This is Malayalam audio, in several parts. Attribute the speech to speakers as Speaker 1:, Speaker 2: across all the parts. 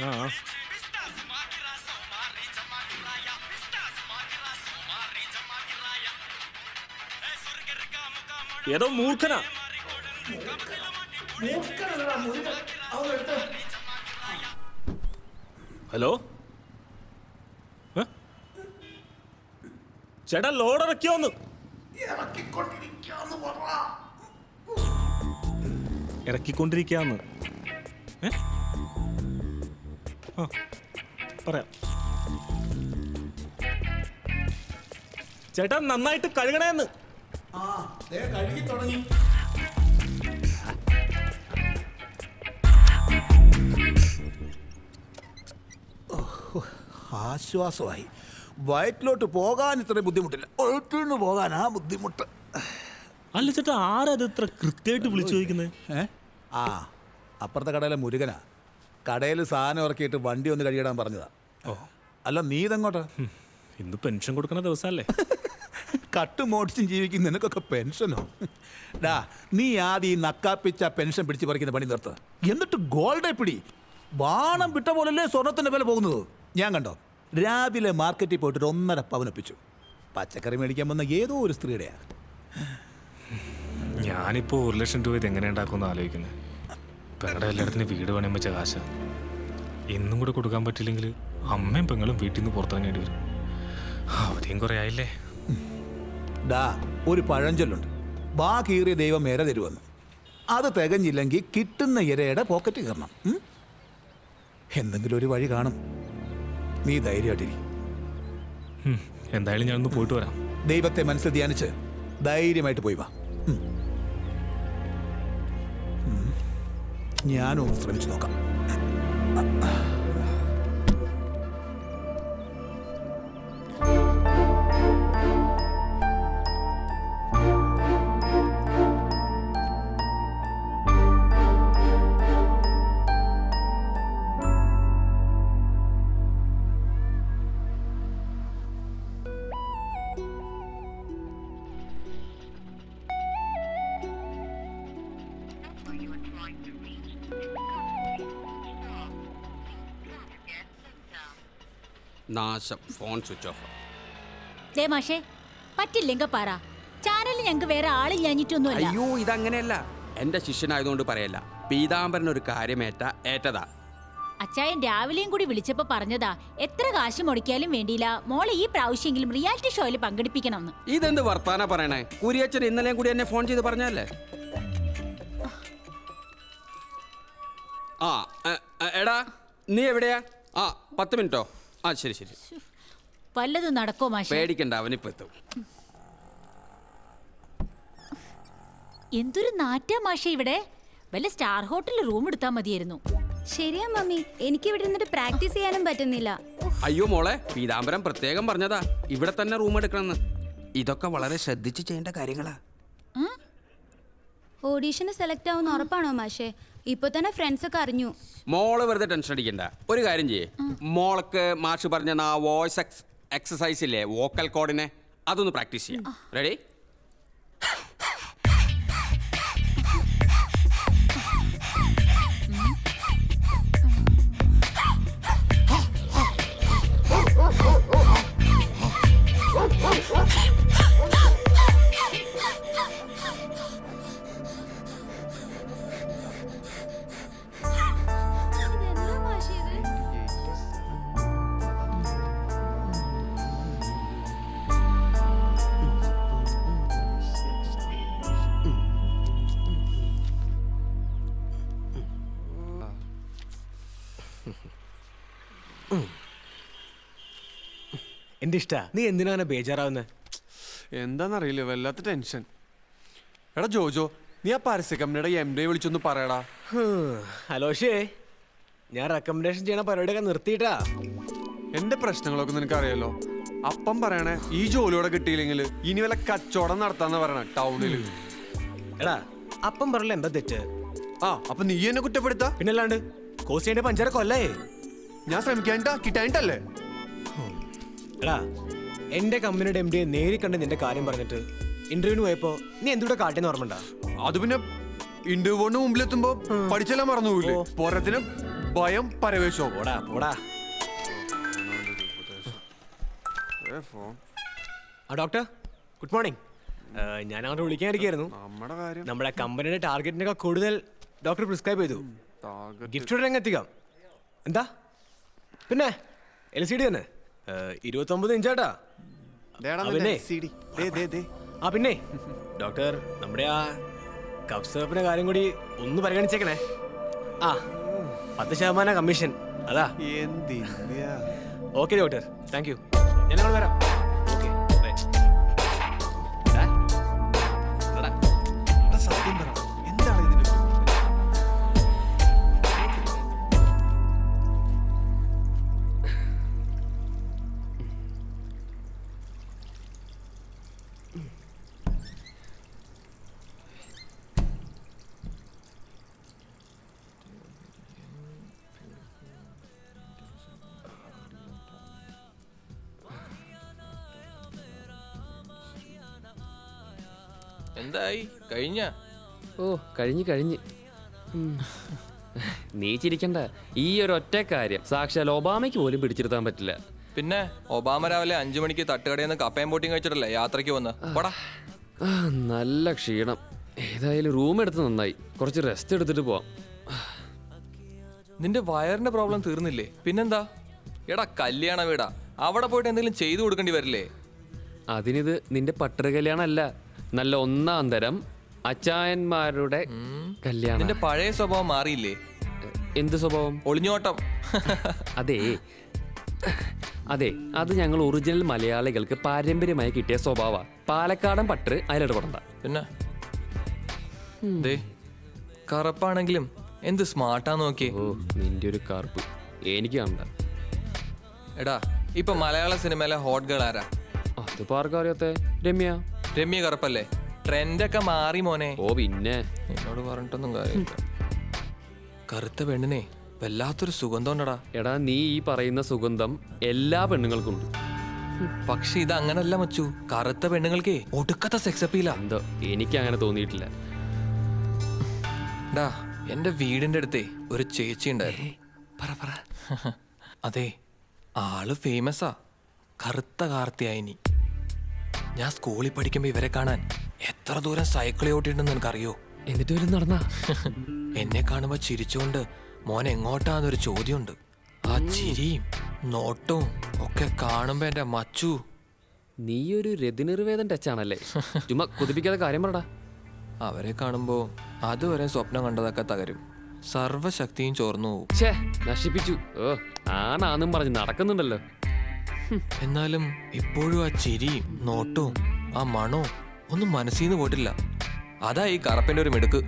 Speaker 1: ആ. ഏതോ മൂർഖനാ. ഹലോ? ചേട്ടാ ലോഡ് ഇറക്കിയോന്ന്
Speaker 2: ഇറക്കിക്കൊണ്ടിരിക്കാന്ന് പറ.
Speaker 1: ഇറക്കിക്കൊണ്ടിരിക്കാന്ന്? ആ പറയാം. ചേട്ടാ നന്നായിട്ട് കഴുകണേന്ന്.
Speaker 2: കഴുകി തുടങ്ങി. ആശ്വാസമായി. വയറ്റിലോട്ട് പോകാൻ ഇത്ര ബുദ്ധിമുട്ടില്ല. ഒഴുക്കിന്ന് പോകാനാ ബുദ്ധിമുട്ട്.
Speaker 1: അല്ല ചേട്ടാ ആരത് ഇത്ര കൃത്യമായിട്ട് വിളിച്ചു ചോദിക്കുന്നത്
Speaker 2: ഏ? ആ അപ്പുറത്തെ കടയിലെ മുരുകനാ. കടയിൽ സാധനം ഇറക്കിയിട്ട് വണ്ടി ഒന്ന് കഴുകിടാൻ പറഞ്ഞതാ.
Speaker 1: ഓ.
Speaker 2: അല്ല നീ ഇതെങ്ങോട്ടാ?
Speaker 1: ഇന്ന് പെൻഷൻ കൊടുക്കുന്ന ദിവസമല്ലേ?
Speaker 2: കട്ട് മോടിച്ചും ജീവിക്കുന്ന നിനക്കൊക്കെ പെൻഷനോ? ഡാ നീ ആദ്യം ഈ നക്കാപ്പിച്ച പെൻഷൻ പിടിച്ച് പറിക്കുന്ന പണി നിർത്ത്. എന്നിട്ട് ഗോൾഡെ പിടി. വാണം വിട്ട പോലല്ലേ സ്വർണത്തിന്റെ വില പോകുന്നത്? ഞാൻ കണ്ടോ? രാവിലെ മാർക്കറ്റിൽ പോയിട്ട് ഒരു ഒന്നര പവനൊപ്പിച്ചു പച്ചക്കറി മേടിക്കാൻ വന്ന ഏതോ ഒരു സ്ത്രീയുടെയാ.
Speaker 1: ഞാനിപ്പോ ഒരു ലക്ഷം രൂപ ഇത് എങ്ങനെ ഉണ്ടാക്കുമെന്ന് ആലോചിക്കുന്നത് പെങ്ങളുടെ എല്ലായിടത്തിനും വീട് പണയം വെച്ച കാശ. ഇന്നും കൂടെ കൊടുക്കാൻ പറ്റില്ലെങ്കിൽ അമ്മയും പെങ്ങളും വീട്ടിൽ നിന്ന് പുറത്തിറങ്ങേണ്ടി വരും. അവധിയും കുറെ ആയില്ലേ?
Speaker 2: ഡാ ഒരു പഴഞ്ചൊല്ലുണ്ട്. ബാ കീറിയ ദൈവം ഇര തരുമെന്ന്. അത് തികഞ്ഞില്ലെങ്കിൽ കിട്ടുന്ന ഇരയുടെ പോക്കറ്റ് കയറണം. ഉം? എന്തെങ്കിലും ഒരു വഴി കാണും. നീ ധൈര്യമായിട്ടിരി.
Speaker 1: ഉം, എന്തായാലും ഞാനൊന്ന് പോയിട്ട് വരാം.
Speaker 2: ദൈവത്തെ മനസ്സിൽ ധ്യാനിച്ച് ധൈര്യമായിട്ട് പോയി വാ. ഉം. Nie
Speaker 3: Ahnung, fremd locker. trying to
Speaker 4: നാശം. ഫോൺ സ്വിച്ച് ഓഫ്
Speaker 5: ദേ മാഷേ പറ്റില്ലെങ്കിൽ പറ. ചാനലിൽ ഞങ്ങൾക്ക് വേറെ ആൾ ഞാഞ്ഞിട്ടൊന്നുമല്ല
Speaker 4: അയ്യോ ഇതങ്ങനെയല്ല. എന്റെ ശിഷ്യനായതുകൊണ്ട് പറയല്ല. പീതാംബരൻ ഒരു കാര്യമേറ്റ ഏറ്റതാ.
Speaker 5: അച്ചായൻ രാവിലെയും കൂടി വിളിച്ചപ്പോ പറഞ്ഞതാ എത്ര കാശ് മുടക്കിയാലും വേണ്ടിയില്ല. മോളെ ഈ പ്രാവശ്യമെങ്കിലും റിയാലിറ്റി ഷോയിൽ പങ്കെടുപ്പിക്കണമെന്ന്.
Speaker 4: ഇതെന്ത് വർത്താന പറയണേ? കുരിയച്ചൻ ഇന്നലെയും കൂടി എന്നെ ഫോൺ ചെയ്ത് പറഞ്ഞല്ലേ ആ എ, എ, എടാ നീ എവിടെയാ? ആ പത്ത് മിനിറ്റോ? ആ ശരി ശരി.
Speaker 5: വല്ലതും നടക്കോ മാഷേ?
Speaker 4: പേടിക്കണ്ട അവനിപ്പോ എത്തും
Speaker 5: എന്തൊരു നാറ്റാ മാഷ ഇവിടെ. വല്ല സ്റ്റാർ ഹോട്ടലിൽ റൂം എടുത്താൽ മതിയായിരുന്നു.
Speaker 6: ശരിയാ മമ്മി. എനിക്ക് ഇവിടെ നിന്നിട്ട് പ്രാക്ടീസ് ചെയ്യാനും പറ്റുന്നില്ല.
Speaker 4: അയ്യോ മോളെ പീതാംബരം പ്രത്യേകം പറഞ്ഞതാ. ഇവിടെ തന്നെ റൂം എടുക്കണമെന്ന്. ഇതൊക്കെ വളരെ ശ്രദ്ധിച്ച് ചെയ്യേണ്ട കാര്യങ്ങളാ.
Speaker 6: ഓഡീഷന് സെലക്ട് ആവുന്ന ഉറപ്പാണോ മാഷേ? ഇപ്പൊ തന്നെ ഫ്രണ്ട്സ് ഒക്കെ അറിഞ്ഞു.
Speaker 4: മോൾ വെറുതെ ടെൻഷൻ അടിക്കണ്ട. ഒരു കാര്യം ചെയ്യേ. മോൾക്ക് മാഷ് പറഞ്ഞ ആ വോയിസ് എക്സ് എക്സസൈസ് ഇല്ലേ വോക്കൽ കോഡിനെ അതൊന്ന് പ്രാക്ടീസ് ചെയ്യാം. റെഡി
Speaker 7: എന്റെ ഇഷ്ട നീ എന്തിനാ അങ്ങനെ ബേജാറാവുന്നത്
Speaker 8: എന്താണെന്നറിയില്ല വല്ലാത്ത ടെൻഷൻ. എടാ ജോജോ നീ ആ പരസ്യ കമ്പനിയുടെ എം ഡി വിളിച്ചൊന്ന് പറയടാ.
Speaker 7: ഹലോഷേ ഞാൻ റെക്കമെൻഡേഷൻ ചെയ്യണ പരിപാടിയൊക്കെ നിർത്തിയിട്ടാ.
Speaker 8: എന്റെ പ്രശ്നങ്ങളൊക്കെ നിനക്ക് അറിയാലോ അപ്പം പറയണേ ഈ ജോലിയോടെ കിട്ടിയില്ലെങ്കിൽ ഇനി വല്ല കച്ചവടം നടത്താന്ന് പറയണ ടൗണിൽ.
Speaker 7: എടാ അപ്പം പറയല എന്താ തെറ്റ്?
Speaker 8: ആ അപ്പൊ നീ എന്നെ കുറ്റപ്പെടുത്താ?
Speaker 7: പിന്നല്ലാണ്ട് കോസിയുടെ പഞ്ചാര കൊല്ലേ
Speaker 8: ഞാൻ ശ്രമിക്കാനിട്ടാ കിട്ടാനിട്ടല്ലേ
Speaker 7: എടാ എന്റെ കമ്പനിയുടെ എം ഡി നേരി കണ്ട് നിന്റെ കാര്യം പറഞ്ഞിട്ട് ഇന്റർവ്യൂവിന് പോയപ്പോ നീ എന്തുകൂടെ കാട്ടിയെന്ന് ഓർമ്മണ്ടാ
Speaker 8: അത് പിന്നെ ഇന്റർവ്യൂവിന് മുമ്പിലെത്തുമ്പോ പഠിച്ചെല്ലാം മറന്നു പോയില്ലേ പോരത്തിന് ഭയം പരവേശോ?
Speaker 7: പോടാ പോടാ. ആ ഡോക്ടർ ഗുഡ് മോർണിംഗ് ഞാൻ അങ്ങോട്ട് വിളിക്കാനിരിക്കായിരുന്നു
Speaker 8: നമ്മുടെ
Speaker 7: കമ്പനിയുടെ ടാർഗറ്റിനൊക്കെ കൂടുതൽ ഡോക്ടർ പ്രിസ്ക്രൈബ് ചെയ്തു. ഗിഫ്റ്റ് എത്തിക്കാം. എന്താ? പിന്നെ എൽ സി ഡി തന്നെ? ഇരുപത്തൊമ്പത് ഇഞ്ചാട്ടാ. ആ, പിന്നെ? ഡോക്ടർ നമ്മുടെ ആ കഫ് സിറപ്പിന്റെ കാര്യം കൂടി ഒന്ന് പരിഗണിച്ചേക്കണേ. ആ പത്ത് ശതമാനം കമ്മീഷൻ. അതാ? Okay doctor. Thank you. ഞാൻ അങ്ങോട്ട് വരാം.
Speaker 9: എന്തായി? കഴിഞ്ഞ?
Speaker 10: ഓ കഴിഞ്ഞു കഴിഞ്ഞ്. നീ ചിരിക്കണ്ട. ഈ ഒരു ഒറ്റ കാര്യം. സാക്ഷാൽ ഒബാമയ്ക്ക് പോലും പിടിച്ചിരുത്താൻ പറ്റില്ല.
Speaker 9: പിന്നെ? ഒബാമ രാവിലെ അഞ്ചു മണിക്ക് തട്ടുകടയിൽ നിന്ന് കപ്പയും പൊട്ടിയും കഴിച്ചിട്ടല്ലേ യാത്രയ്ക്ക് വന്ന്? പോടാ.
Speaker 10: നല്ല ക്ഷീണം. ഏതായാലും റൂം എടുത്ത് നന്നായി. കുറച്ച് റെസ്റ്റ് എടുത്തിട്ട് പോവാം.
Speaker 9: നിന്റെ വയറിന്റെ പ്രോബ്ലം തീർന്നില്ലേ? പിന്നെന്താ? എടാ കല്യാണ വീടാ. അവിടെ പോയിട്ട് എന്തെങ്കിലും ചെയ്തു കൊടുക്കേണ്ടി വരില്ലേ?
Speaker 10: അതിനിത് നിന്റെ പട്ടര കല്യാണമല്ല നല്ല ഒന്നാം തരം അച്ചായന്മാരുടെ കല്യാണം
Speaker 9: നിന്റെ പഴയ സ്വഭാവം മാറിയില്ലേ?
Speaker 10: എന്ത് സ്വഭാവം?
Speaker 9: ഒളിഞ്ഞോട്ടം.
Speaker 10: അതെ. അതെ അത് ഞങ്ങൾ ഒറിജിനൽ മലയാളികൾക്ക് പാരമ്പര്യമായി കിട്ടിയ സ്വഭാവ പാലക്കാടൻ പട്ടർ അതിലിടപെടണ്ട
Speaker 9: പിന്നെ? ദേ കറപ്പാണെങ്കിലും എന്ത് സ്മാർട്ടാ നോക്കിയേ.
Speaker 10: ഓ നിന്റെ ഒരു കാർപ്പ് എനിക്ക് കണ്ട
Speaker 9: എടാ ഇപ്പൊ മലയാള സിനിമയിലെ ഹോട്ട് ഗേൾ ആരാ?
Speaker 10: അതിപ്പോ ആർക്കും അറിയാത്തെ രമ്യ.
Speaker 9: രമ്യ കറുപ്പല്ലേ? ട്രെൻഡൊക്കെ മാറി മോനെ.
Speaker 10: ഓ പിന്നെ.
Speaker 9: എന്നോട് പറഞ്ഞിട്ടൊന്നും കാര്യമില്ല. കറുത്ത പെണ്ണിനെ വല്ലാത്തൊരു സുഗന്ധം ഉണ്ടടാ
Speaker 10: എടാ നീ ഈ പറയുന്ന സുഗന്ധം എല്ലാ പെണ്ണുങ്ങൾക്കും ഉണ്ട്
Speaker 9: പക്ഷെ ഇത് അങ്ങനല്ല മച്ചു. കറുത്ത പെണ്ണുങ്ങൾക്ക് ഒടുക്കത്തെ സെക്സ് അപ്പീല
Speaker 10: എന്തോ എനിക്ക് അങ്ങനെ തോന്നിയിട്ടില്ല.
Speaker 9: ഡാ എന്റെ വീടിന്റെ അടുത്തേ ഒരു ചേച്ചി ഉണ്ടായിരുന്നു.
Speaker 10: പറ പറ.
Speaker 9: അതെ ആൾ ഫേമസാ കറുത്ത കാർത്തിയായിനി. ഞാൻ സ്കൂളിൽ പഠിക്കുമ്പോ ഇവരെ കാണാൻ എത്ര ദൂരം സൈക്കിൾ ഓട്ടിട്ടുണ്ടെന്ന് എനിക്കറിയോ?
Speaker 10: എന്നിട്ട് വരും നടന്നാ?
Speaker 9: എന്നെ കാണുമ്പോ ചിരിച്ചുകൊണ്ട് മോൻ എങ്ങോട്ടാന്നൊരു ചോദ്യമുണ്ട്. ആ ചിരിയും നോട്ടവും ഒക്കെ കാണുമ്പോ എന്റെ മച്ചു.
Speaker 10: നീ ഒരു രതിനിർവേദൻ ടച്ചാണല്ലേ? ചുമ്മാ കുതിപ്പിക്കാതെ കാര്യം പറടാ.
Speaker 9: അവരെ കാണുമ്പോ അതുവരെ സ്വപ്നം കണ്ടതൊക്കെ തകരും. സർവശക്തിയും ചോർന്നു പോവും.
Speaker 10: ഛേ നശിപ്പിച്ചു. ഓ ആണാന്നും പറഞ്ഞ് നടക്കുന്നുണ്ടല്ലോ.
Speaker 9: എന്നാലും ഇപ്പോഴും ആ ചിരിയും നോട്ടവും ആ മണോ ഒന്നും മനസ്സിൽ നിന്ന് പോയിട്ടില്ല. അതാ ഈ കറപ്പിന്റെ ഒരു മിടുക്ക്.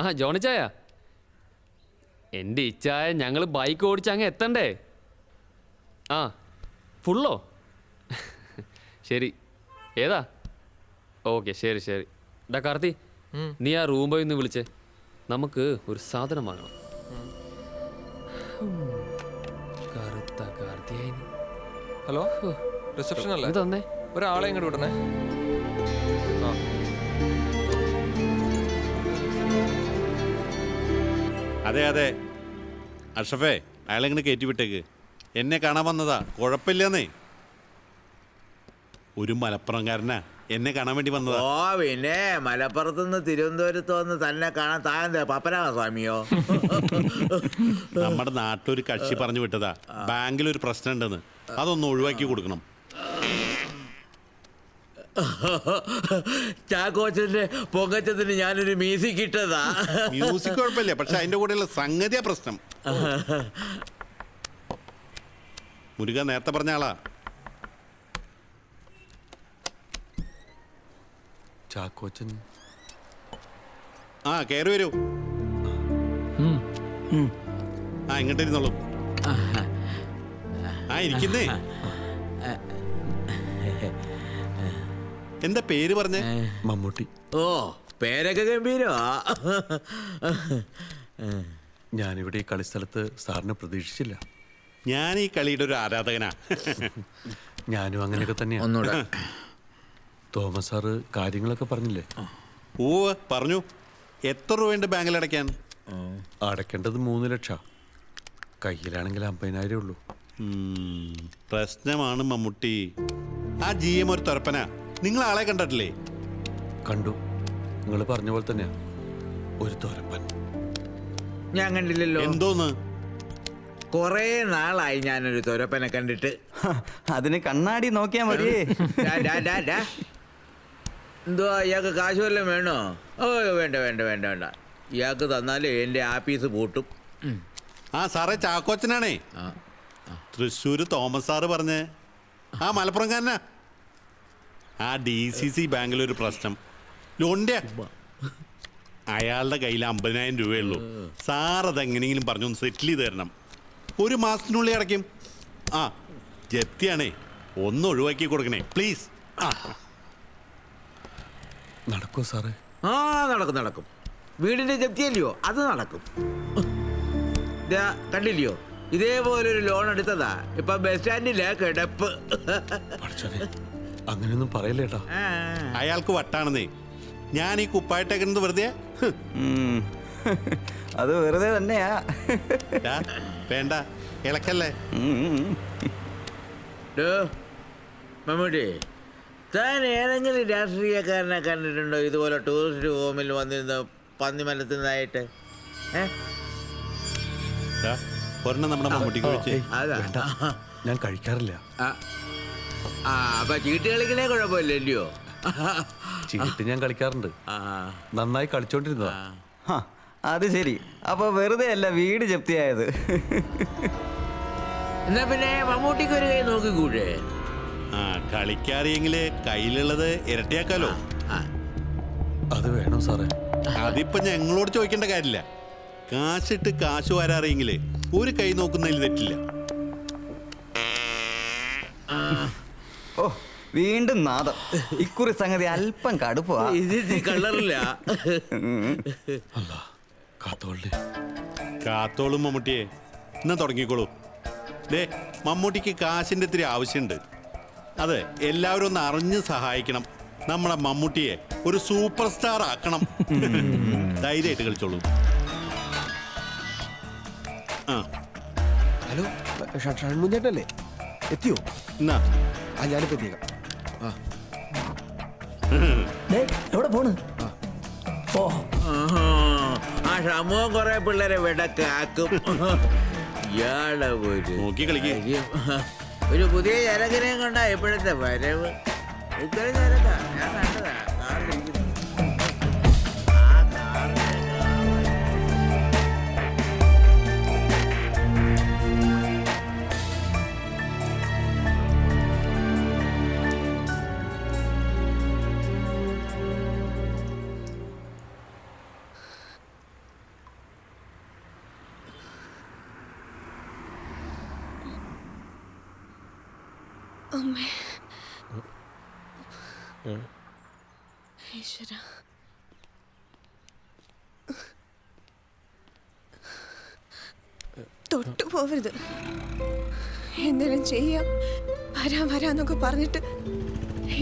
Speaker 10: ആ ജോണിച്ചായ എന്റെ ഇച്ഛായ ഞങ്ങൾ ബൈക്ക് ഓടിച്ച് അങ്ങ് എത്തണ്ടേ? ആ ഫുള്ളോ ശരി. ഏതാ? ഓക്കെ ശരി ശരി. ഡാ കാർത്തി നീ ആ റൂം പോയി ഒന്ന് വിളിച്ചേ. നമുക്ക് ഒരു സാധനം വാങ്ങണം. കറുത്ത കാർത്തിയായി
Speaker 9: ഹലോ? റിസപ്ഷൻ അല്ല
Speaker 10: ഇത് തന്നേ
Speaker 9: ഒരാളെ ഇങ്ങോട്ട് വിടണേ. ആ.
Speaker 11: അതെ അതെ. അഷഫേ അയാളെങ്ങനെ കയറ്റി വിട്ടേക്ക്. എന്നെ കാണാൻ വന്നതാ. കുഴപ്പമില്ലെന്നേ. ഒരു മലപ്പുറംകാരനാ. എന്നെ കാണാൻ വേണ്ടി വന്നതാ.
Speaker 12: ഓ പിന്നെ മലപ്പുറത്തുനിന്ന് തിരുവനന്തപുരത്ത് വന്ന് തന്നെ കാണാൻ താഴെ പപ്പരാമസ്വാമിയോ
Speaker 11: നമ്മുടെ നാട്ടിലൊരു കക്ഷി പറഞ്ഞു വിട്ടതാ. ബാങ്കിൽ ഒരു പ്രശ്നം ഉണ്ടെന്ന്. അതൊന്ന് ഒഴിവാക്കി കൊടുക്കണം.
Speaker 12: ചാക്കോച്ചന്റെ പൊങ്കച്ചത്തിന് ഞാനൊരു മ്യൂസിക് ഇട്ടതാ.
Speaker 11: മ്യൂസിക് കുഴപ്പമില്ല പക്ഷെ അതിന്റെ കൂടെയുള്ള സംഗതിയാ പ്രശ്നം. മുരുക നേരത്തെ പറഞ്ഞ ആളാ.
Speaker 8: ചാക്കോച്ചൻ.
Speaker 11: ആ കയറി വരൂ. ആ ഇങ്ങോട്ട് ഇരുന്നോളൂ. ആ ഇരിക്കുന്നേ. എന്താ പേര് പറഞ്ഞേ?
Speaker 8: മമ്മൂട്ടി.
Speaker 12: ഓ പേരൊക്കെ ഗംഭീരോ
Speaker 8: ഞാനിവിടെ ഈ കളിസ്ഥലത്ത് സാറിനെ പ്രതീക്ഷിച്ചില്ല.
Speaker 11: ഞാൻ ഈ കളിയുടെ ഒരു ആരാധകനാ.
Speaker 8: ഞാനും അങ്ങനെയൊക്കെ തന്നെയാണ്
Speaker 12: ഒന്നുകൂടെ.
Speaker 8: തോമസ് സാറ് കാര്യങ്ങളൊക്കെ പറഞ്ഞില്ലേ?
Speaker 11: ഓ പറഞ്ഞു. എത്ര രൂപയുണ്ട് ബാങ്കിൽ അടയ്ക്കാൻ?
Speaker 8: അടയ്ക്കേണ്ടത് മൂന്ന് ലക്ഷം. കയ്യിലാണെങ്കിൽ അമ്പതിനായിരം ഉള്ളൂ.
Speaker 11: പ്രശ്നമാണ് മമ്മൂട്ടി. ആ ജി എം ഒരു തുറപ്പനാ നിങ്ങൾ ആളെ കണ്ടിട്ടില്ലേ?
Speaker 8: കണ്ടു. നിങ്ങൾ പറഞ്ഞ പോലെ തന്നെയാ. ഒരു തുരപ്പൻ
Speaker 12: ഞാൻ കണ്ടില്ലല്ലോ.
Speaker 11: എന്തോന്ന്?
Speaker 12: കൊറേ നാളായി ഞാനൊരു തുരപ്പനെ കണ്ടിട്ട്.
Speaker 13: അതിന് കണ്ണാടി നോക്കിയാ
Speaker 12: ഡാ. എന്തുവാ ഇയാൾക്ക് കാശ് വല്ലതും വേണോ? ഓ വേണ്ട വേണ്ട വേണ്ട വേണ്ട. ഇയാൾക്ക് തന്നാലേ എന്റെ ആപ്പീസ് പൂട്ടും.
Speaker 11: ആ സാറേ ചാക്കോച്ചനാണേ.
Speaker 12: ആ.
Speaker 11: തൃശ്ശൂര് തോമസ് സാറ് പറഞ്ഞേ. ആ മലപ്പുറംകാരനാ ആ ഡി സി സി ബാങ്കിലൊരു പ്രശ്നം. ലോണിന്റെ അയാളുടെ കയ്യിൽ അമ്പതിനായിരം രൂപയുള്ളൂ. സാർ അതെങ്ങനെയെങ്കിലും പറഞ്ഞൊന്ന് സെറ്റിൽ ചെയ്ത് തരണം. ഒരു മാസത്തിനുള്ളിൽ അടയ്ക്കും. ആ ജപ്തിയാണേ. ഒന്ന് ഒഴിവാക്കി കൊടുക്കണേ. പ്ലീസ്. ആ.
Speaker 8: നടക്കോ സാറേ?
Speaker 12: ആ നടക്കും നടക്കും. വീടിന്റെ ജപ്തിയല്ലയോ? അത് നടക്കും. ദാ, കണ്ടില്ലയോ? ഇതേപോലെ ഒരു ലോൺ എടുത്തതാ. ഇപ്പൊ ബസ് സ്റ്റാൻഡിലെ കിടപ്പ്.
Speaker 8: അങ്ങനെയൊന്നും പറയല്ലേട്ടാ.
Speaker 11: അയാൾക്ക് വട്ടാണെന്നേ. ഞാൻ ഈ കുപ്പായിട്ടേക്കുന്നത് വെറുതെ.
Speaker 13: അത് വെറുതെ തന്നെയാ.
Speaker 11: വേണ്ട. ഇളക്കല്ലേ?
Speaker 12: മമ്മൂട്ടി താൻ ഏതെങ്കിലും രാഷ്ട്രീയക്കാരനെ കണ്ടിട്ടുണ്ടോ? ഇതുപോലെ ടൂറിസ്റ്റ് ഹോമിൽ വന്നിരുന്ന പന്നി മലത്തുന്നതായിട്ട്? ഏ?
Speaker 11: ഡാ, ഒരെണ്ണം നമ്മുടെ മമ്മൂട്ടിക്ക് വെച്ച്.
Speaker 8: ഞാൻ കഴിക്കാറില്ല.
Speaker 12: അപ്പൊ ചീട്ട് കളിക്കണേ കുഴപ്പമില്ലല്ലോ
Speaker 8: ചീട്ട് ഞാൻ കളിക്കാറുണ്ട്.
Speaker 12: ആ.
Speaker 8: നന്നായി കളിച്ചോണ്ടിരുന്നതാ.
Speaker 13: ഹ, അത് ശരി. അപ്പൊ വെറുതെ അല്ല വീട് ജപ്തിയായത്.
Speaker 12: എന്നാ പിന്നെ മമ്മൂട്ടിക്ക് ഒരു കൈ നോക്കിക്കൂടെ
Speaker 11: ആ കളിക്കാറിയെങ്കിൽ കയ്യിലുള്ളത് ഇരട്ടിയാക്കാലോ?
Speaker 12: ആ
Speaker 8: അത് വേണോ സാറേ?
Speaker 11: അതിപ്പോ ഞങ്ങളോട് ചോദിക്കേണ്ട കാര്യമില്ല. കാശിട്ട് കാശ് വരാറിയെങ്കിൽ ഒരു കൈ നോക്കുന്നതിൽ തെറ്റില്ല.
Speaker 13: ഓ വീണ്ടും നാദം. ഇക്കുറി സംഗതി അല്പം കടുപ്പാ
Speaker 12: കളറില്ല.
Speaker 8: കാത്തോളും
Speaker 11: മമ്മൂട്ടിയെ. എന്നാ തുടങ്ങിക്കോളൂ. ദേ മമ്മൂട്ടിക്ക് കാശിന്റെ ഇത്തിരി ആവശ്യമുണ്ട്. അതെ എല്ലാവരും ഒന്ന് അറിഞ്ഞ് സഹായിക്കണം. നമ്മളെ മമ്മൂട്ടിയെ ഒരു സൂപ്പർ സ്റ്റാർ ആക്കണം. ധൈര്യമായിട്ട് കളിച്ചോളൂ. ആ.
Speaker 7: ഹലോ ഷൺമുഞ്ചേട്ടല്ലേ എത്തിയോ?
Speaker 11: എന്നാ?
Speaker 7: ആ ഞാനിപ്പോ എത്തിയേക്കാം.
Speaker 9: എവിടെ പോണ്? ഓ.
Speaker 12: ആഹാ. ആ ഷമോ കൊറേ പിള്ളേരെ വിടക്കാക്കും. ഇയാളെ ഒരു
Speaker 11: നോക്കി കളിക്ക്.
Speaker 12: കാര്യം. ഒരു പുതിയ ചരക്കിനെയും കൊണ്ടാ ഇപ്പോഴത്തെ വരവ്. ഇത്രയും ചരക്കാ ഞാൻ കണ്ടതാ.
Speaker 14: അമ്മേ. ഈശ്വര. തൊട്ടു പോവരുത്. എന്തെങ്കിലും ചെയ്യാം. വരാം വരാന്നൊക്കെ പറഞ്ഞിട്ട്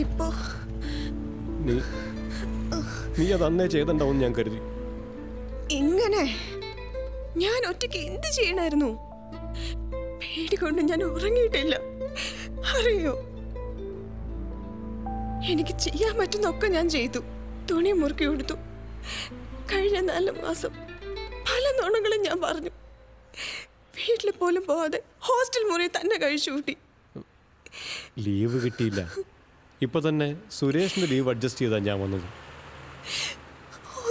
Speaker 14: ഇപ്പോ
Speaker 7: നീ നീ അത് അന്നേ ചെയ്തണ്ടാവും ഞാൻ കരുതി.
Speaker 14: ഇങ്ങനെ ഞാൻ ഒറ്റയ്ക്ക് എന്ത് ചെയ്യണായിരുന്നു? പേടി കൊണ്ട് ഞാൻ ഉറങ്ങിയിട്ടില്ല. അറിയോ? എനിക്ക് ചെയ്യാൻ പറ്റുന്നൊക്കെ ഞാൻ ചെയ്തു. തുണി മുറുക്കി കൊടുത്തു കഴിഞ്ഞ നാല് മാസം പല നുണകളും ഞാൻ പറഞ്ഞു. വീട്ടിൽ പോലും പോവാതെ ഹോസ്റ്റൽ മുറി തന്നെ കഴിച്ചു കൂട്ടി.
Speaker 7: ലീവ് കിട്ടിയില്ല. ഇപ്പൊ തന്നെ സുരേഷിന്റെ ലീവ് അഡ്ജസ്റ്റ് ചെയ്താ ഞാൻ വന്നത്.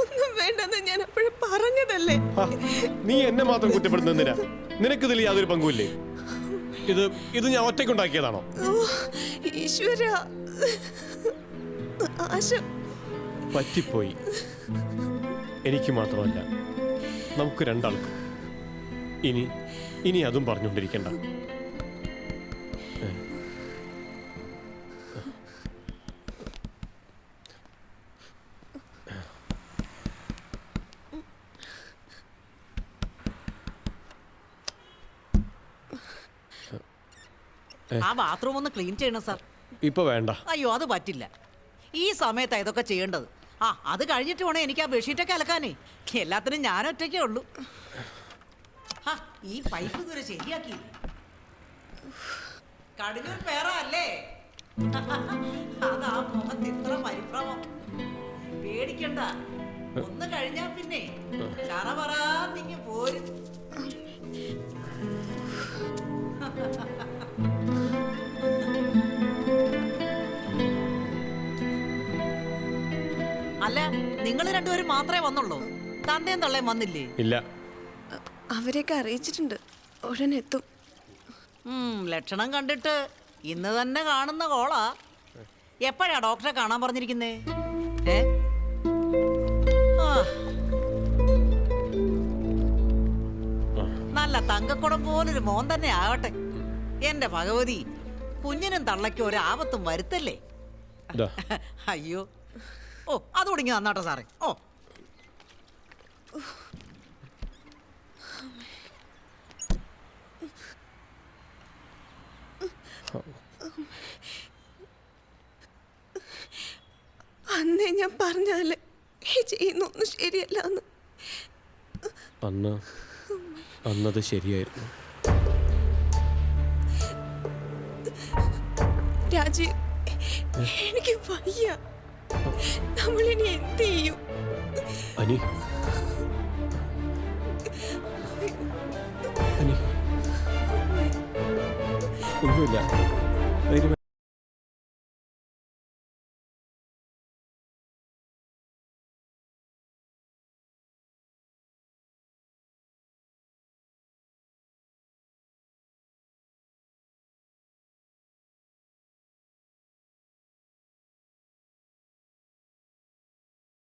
Speaker 14: ഒന്നും വേണ്ടെന്ന് ഞാൻ അപ്പോഴും പറഞ്ഞതല്ലേ?
Speaker 7: നീ എന്നെ മാത്രം കുറ്റപ്പെടുത്തുന്നില്ല നിനക്കിതിൽ യാതൊരു പങ്കുമില്ലേ ഇത് ഇത് ഞാൻ ഒറ്റയ്ക്കുണ്ടാക്കിയതാണോ?
Speaker 14: ഈശ്വര. ആശ
Speaker 7: പറ്റിപ്പോയി. എനിക്ക് മാത്രമല്ല നമുക്ക് രണ്ടാൾക്കും. ഇനി ഇനി അതും പറഞ്ഞുകൊണ്ടിരിക്കണ്ട.
Speaker 15: ആ ബാത്റൂം ഒന്ന് ക്ലീൻ ചെയ്യണം സാർ
Speaker 7: ഇപ്പൊ വേണ്ട.
Speaker 15: അയ്യോ അത് പറ്റില്ല. ഈ സമയത്താ ഇതൊക്കെ ചെയ്യേണ്ടത്. ആ അത് കഴിഞ്ഞിട്ട് വേണേ എനിക്ക് ആ ബെഡ്ഷീറ്റൊക്കെ അലക്കാനേ. എല്ലാത്തിനും ഞാൻ ഒറ്റയ്ക്കേ ഉള്ളൂ. ആ, ഈ പൈപ്പ് ഇതുവരെ ശരിയാക്കി. കടിഞ്ഞൂർ പേറ അല്ലേ? അതാ മുഖത്ത് ഇത്ര പരിഭ്രമം. പേടിക്കണ്ട. ഒന്ന് കഴിഞ്ഞാ പിന്നെ. ചറ നിങ്ങ പോരും. നിങ്ങൾ രണ്ടുപേരും മാത്രമേ വന്നുള്ളൂ. തന്തയും തള്ളയും വന്നില്ലേ?
Speaker 1: ഇല്ല.
Speaker 14: അവരെയൊക്കെ അറിയിച്ചിട്ടുണ്ട്. ഉടനെ എത്തും.
Speaker 15: ഉം, ലക്ഷണം കണ്ടിട്ട് ഇന്ന് തന്നെ കാണുന്ന കോളാ. എപ്പോഴാ ഡോക്ടറെ കാണാൻ പറഞ്ഞിരിക്കുന്നേ? ഏ? ആ. നല്ല തങ്കക്കുടം പോലൊരു മോൻ തന്നെ ആവട്ടെ. എന്റെ ഭഗവതി കുഞ്ഞിനും തള്ളയ്ക്കും ഒരു ആപത്തും വരുത്തല്ലേ? അയ്യോ. ഓ അത് തുടങ്ങി നന്നാട്ടെ സാറേ. ഓ.
Speaker 14: അന്നേ ഞാൻ പറഞ്ഞതല്ലേ ഈ ചെയ്യുന്നൊന്നും ശരിയല്ല എന്ന്
Speaker 16: അന്ന് അന്നത് ശരിയായിരുന്നു.
Speaker 14: രാജീവ് എനിക്ക് വയ്യ.
Speaker 16: እኔ እኔ